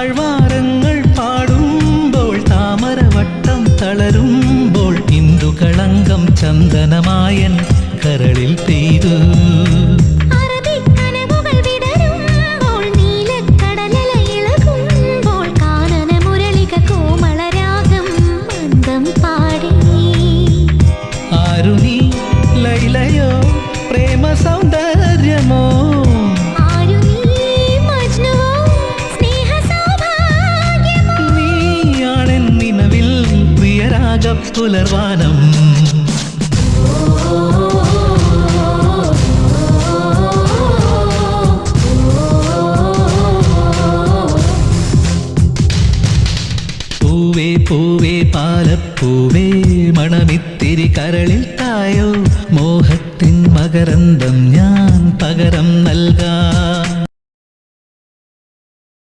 താഴ്വാരങ്ങൾ പാടുമ്പോൾ താമരവട്ടം തളരുമ്പോൾ ഇന്ദുകളങ്കം ചന്ദനമായൻ കരളിൽ പെയ്തു. പുലർവാനം. പൂവേ പൂവേ പാലപ്പൂവേ മണമിത്തിരി കരളിൽ തായോ. മോഹത്തിൻ മകരന്തം ഞാൻ പകരം നൽകാം.